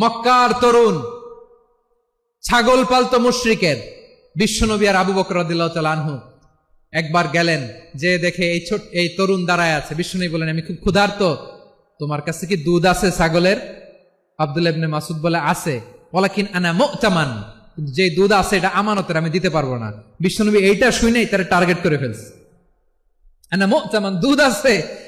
মক্কার তরুণ ছাগল পালতো মুশ্রিকের, বিশ্বনবী আর আবু বকর আনহু। একবার গেলেন, যে দেখে এই ছোট, এই তরুণ দাঁড়ায় আছে। বিশ্বনবী বলেন আমি খুব ক্ষুধার্ত। তোমার কাছে কি দুধ আছে ছাগলের? আব্দুল ইবনে মাসুদ বলে, আছে। ওলাকিন আনা মুতামান। যে দুধ আছে এটা আমানতের, আমি দিতে পারব না। বিশ্বনবী এইটা শুনেই তারা টার্গেট করে ফেলছে। আনা মুতামান, দুধ আছে।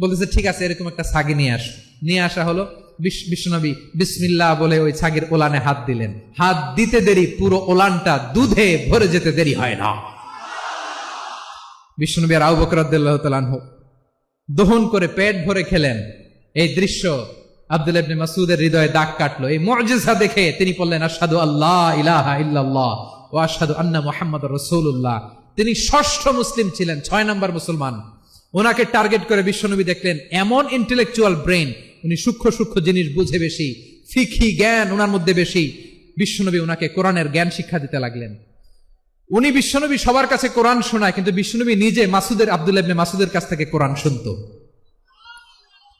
বলতেছে, ঠিক আছে, এরকম একটা ছাগি নিয়ে আস। নিয়ে আসা হলো বিশ- বিশ্বনবী বিসমিল্লাহ বলে ওই ছাগির ওলানে হাত দিলেন। হাত দিতে দেরি, পুরো ওলানটা দুধে ভরে যেতে দেরি হয় না। বিষ্ণুনবী আর আবু বকর রাদিয়াল্লাহু দহন করে পেট ভরে খেলেন। এই দৃশ্য আব্দুল ইবনে মাসুদের হৃদয়ে দাগ কাটলো। এই মুজিজা দেখে তিনি বললেন, আশহাদু আল্লাহ ইলাহা ইল্লাল্লাহ ওয়া আশহাদু আন্না মুহাম্মাদুর রাসূলুল্লাহ। তিনি ষষ্ঠ মুসলিম ছিলেন, ছয় নম্বর মুসলমান। ওনাকে টার্গেট করে বিশ্বনবী দেখলেন, এমন ইন্টেলেকচুয়াল ব্রেন উনি সূক্ষ্ম সূক্ষ্ম জিনিস বুঝে বেশি ফিখি জ্ঞান ওনার মধ্যে বেশি। বিশ্বনবী ওনাকে কোরআনের জ্ঞান শিক্ষা দিতে লাগলেন। উনি বিশ্বনবী সবার কাছে কোরআন শোনায়, কিন্তু বিশ্বনবী নিজে মাসুদের আব্দুল ইবনে মাসুদের কাছ থেকে কোরআন শুনতো।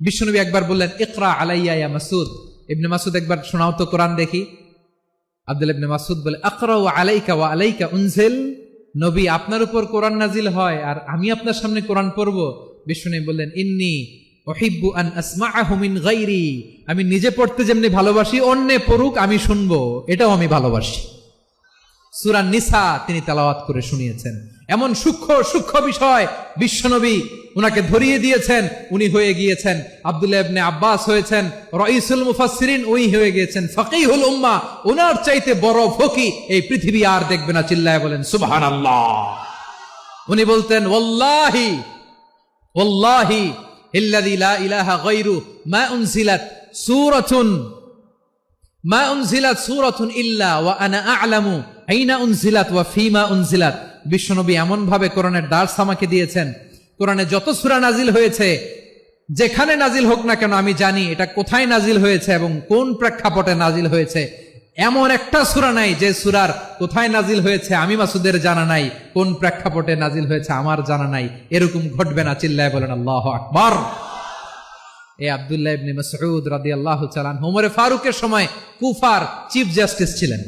বিশ্বনবী একবার বললেন, ইকরা আলাইয়া ইয়া মাসুদ। ইবনে মাসুদ একবার, শোনাও তো কোরআন দেখি। আব্দুল ইবনে মাসুদ বলে আকরা ওয়া আলাইকা ওয়া আলাইকা উনজিল। নবী, আপনার উপর কোরআন নাজিল হয় আর আমি আপনার সামনে কোরআন পড়ব। বিষ্ণু বললেন, ইন্নি অহিব্বু আন আসমা আহমিন গাইরি আমি নিজে পড়তে যেমনি ভালোবাসি, অন্যে পড়ুক, আমি শুনব। এটাও আমি ভালোবাসি। সুরান নিসা তিনি তালাওয়াত করে শুনিয়েছেন। এমন সূক্ষ্ম সূক্ষ্ম বিষয় বিশ্বনবী উনাকে ধরিয়ে দিয়েছেন, উনি হয়ে গিয়েছেন। আব্দুল্লাহ ইবনে আব্বাস হয়েছেন, রইসুল মুফাসসিরিন উনি হয়ে গিয়েছেন, ফকিহুল উম্মাহ ওনার চাইতে বড় ফকি এই পৃথিবী আর দেখবে না, চিল্লায় বলেন, সুবহানাল্লাহ। উনি বলতেন, ওয়াল্লাহি ওয়াল্লাহি ইল্লাযী ইলাহা বিশ্বনবী এমন ভাবে কোরআনের দার্স আমাকে দিয়েছেন, কোরআনে যত সুরা নাজিল হয়েছে, যেখানে নাজিল হোক না কেন আমি জানি এটা কোথায় নাজিল হয়েছে এবং কোন প্রেক্ষাপটে নাজিল হয়েছে। এমন একটা সূরা নাই যে সুরার কোথায় নাজিল হয়েছে আমি মাসুদের জানা নাই, কোন প্রেক্ষাপটে নাজিল হয়েছে আমার জানা নাই, এরকম ঘটবে না চিল্লায় বলেন আল্লাহু আকবার। এই আব্দুল্লাহ ইবনে মাসউদ রাদিয়াল্লাহু তাআলা ওমরে ফারুকের সময় কুফার চিফ জাস্টিস ছিলেন।